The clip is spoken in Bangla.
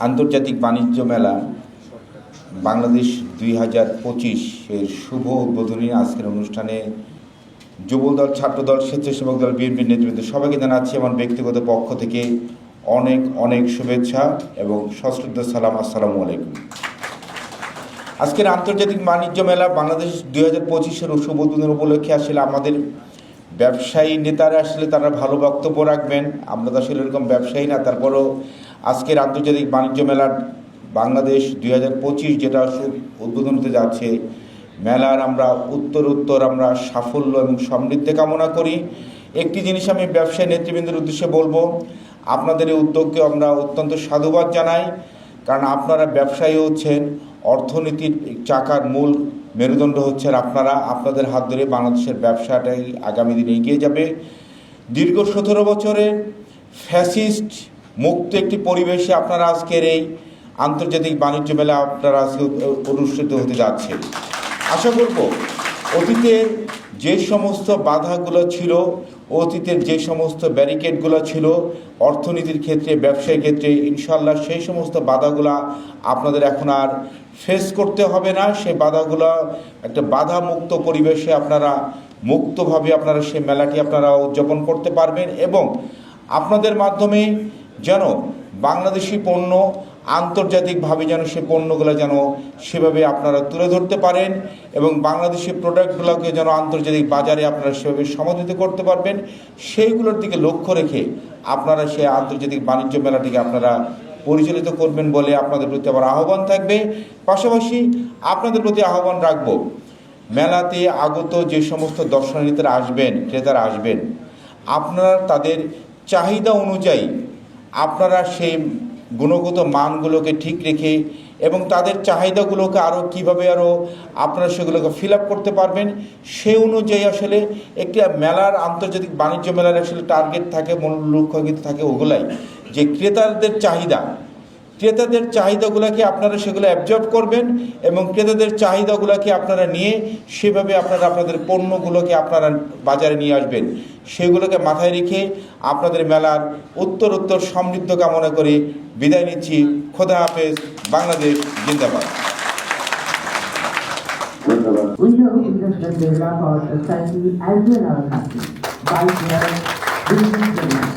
আন্তর্জাতিক বাণিজ্য মেলা বাংলাদেশ দুই হাজার পঁচিশের শুভ উদ্বোধনী আজকের অনুষ্ঠানে যুবদল, ছাত্রদল, স্বেচ্ছাসেবক দল, বিএনপির নেতৃত্বে সবাইকে জানাচ্ছি আমার ব্যক্তিগত পক্ষ থেকে অনেক অনেক শুভেচ্ছা এবং সশ্রদ্ধ সালাম, আসসালামু আলাইকুম। আজকের আন্তর্জাতিক বাণিজ্য মেলা বাংলাদেশ দুই হাজার পঁচিশের শুভ উপলক্ষে আসলে আমাদের ব্যবসায়ী নেতারা আসলে তারা ভালো বক্তব্য রাখবেন। আমরা তো আসলে এরকম ব্যবসায়ী না, তারপরও আজকের আন্তর্জাতিক বাণিজ্য মেলার বাংলাদেশ দুই হাজার পঁচিশ যেটা উদ্বোধন হতে যাচ্ছে, মেলার আমরা উত্তর উত্তর আমরা সাফল্য এবং সমৃদ্ধি কামনা করি। একটি জিনিস আমি ব্যবসায়ী নেতৃবৃন্দের উদ্দেশ্যে বলব আপনাদের এই উদ্যোগকে আমরা অত্যন্ত সাধুবাদ জানাই, কারণ আপনারা ব্যবসায়ী হচ্ছেন, অর্থনীতির চাকার মূল মেরুদণ্ড হচ্ছেন আপনারা, আপনাদের হাত ধরে বাংলাদেশের ব্যবসাটাই আগামী দিনে এগিয়ে যাবে। দীর্ঘ সতেরো বছরে ফ্যাসিস্ট মুক্ত একটি পরিবেশে আপনারা আজকের এই আন্তর্জাতিক বাণিজ্য মেলা আপনারা আজকে অনুষ্ঠিত হতে যাচ্ছে আশা করব অতীতের যে সমস্ত বাধাগুলো ছিল, অতীতের যে সমস্ত ব্যারিকেডগুলো ছিল, অর্থনীতির ক্ষেত্রে ব্যবসায়ী ক্ষেত্রে ইনশাল্লাহ সেই সমস্ত বাধাগুলা আপনাদের এখন আর ফেস করতে হবে না। সেই বাধাগুলো একটা বাধা মুক্ত পরিবেশে আপনারা মুক্তভাবে আপনারা সেই মেলাটি আপনারা উদযাপন করতে পারবেন এবং আপনাদের মাধ্যমে যেন বাংলাদেশি পণ্য আন্তর্জাতিকভাবে যেন সে পণ্যগুলো যেন সেভাবে আপনারা তুলে ধরতে পারেন এবং বাংলাদেশের প্রোডাক্টগুলোকে যেন আন্তর্জাতিক বাজারে আপনারা সেভাবে সমাদৃত করতে পারবেন, সেইগুলোর দিকে লক্ষ্য রেখে আপনারা সেই আন্তর্জাতিক বাণিজ্য মেলাটিকে আপনারা পরিচালিত করবেন বলে আপনাদের প্রতি আমার আহ্বান থাকবে। পাশাপাশি আপনাদের প্রতি আহ্বান রাখব, মেলাতে আগত যে সমস্ত দর্শনার্থীরা আসবেন, ক্রেতারা আসবেন, আপনারা তাদের চাহিদা অনুযায়ী আপনারা সেই গুণগত মানগুলোকে ঠিক রেখে এবং তাদের চাহিদাগুলোকে আরও কীভাবে আরও আপনারা সেগুলোকে ফিল আপ করতে পারবেন, সে অনুযায়ী আসলে একটি মেলার আন্তর্জাতিক বাণিজ্য মেলার আসলে টার্গেট থাকে, মূল লক্ষ্য কিন্তু থাকে ওগুলাই। যে ক্রেতাদের চাহিদা ক্রেতাদের চাহিদাগুলোকে আপনারা সেগুলো অ্যাবজর্ব করবেন এবং ক্রেতাদের চাহিদাগুলোকে আপনারা নিয়ে সেভাবে আপনারা আপনাদের পণ্যগুলোকে আপনারা বাজারে নিয়ে আসবেন? সেগুলোকে মাথায় রেখে আপনাদের মেলার উত্তর উত্তর সমৃদ্ধ কামনা করে বিদায় নিচ্ছি। খোদা হাফেজ, বাংলাদেশ জিন্দাবাদ। society as well as